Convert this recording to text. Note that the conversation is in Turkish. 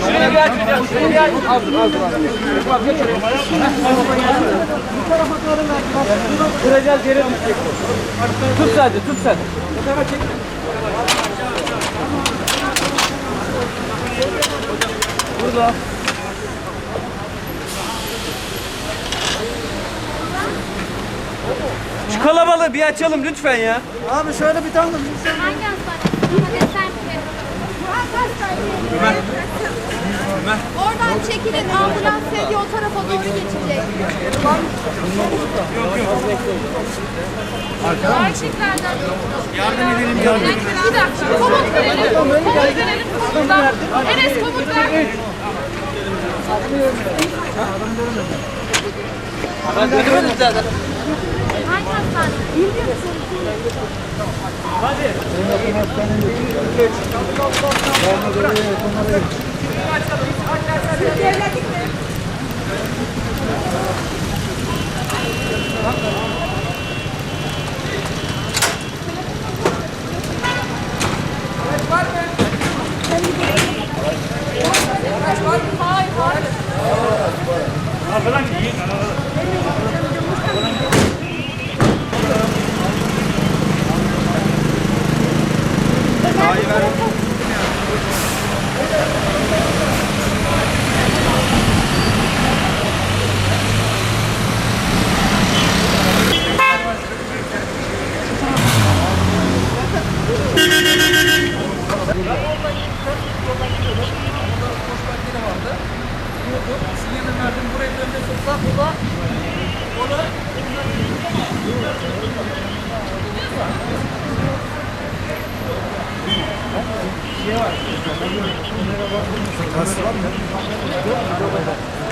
Şuraya bir aç hocam. Şuraya bir aç. Aldım aldım aldım. Bak geç oraya. Kıracağız yere düşecek bu. Tut sadece tut sen. Burada. Şu kalabalığı bir açalım lütfen ya. Abi şöyle bir tane Hangi hastane? Hangi hastane? Oradan çekilin ambulans sedye o tarafa doğru geçecek. Gerçeklerden. Yardım edelim yardım edelim. Bir dakika. Komut verelim. Komut verelim. Komutlar. Enes komut ver. Ben demedim zaten. Hangi hastane? Hayır, hayır. yapıyordu. Sinyalini verdim. Buraya dönme soksa bu da onu Şey var. Merhaba. Kas var mı? Yok, yok, yok.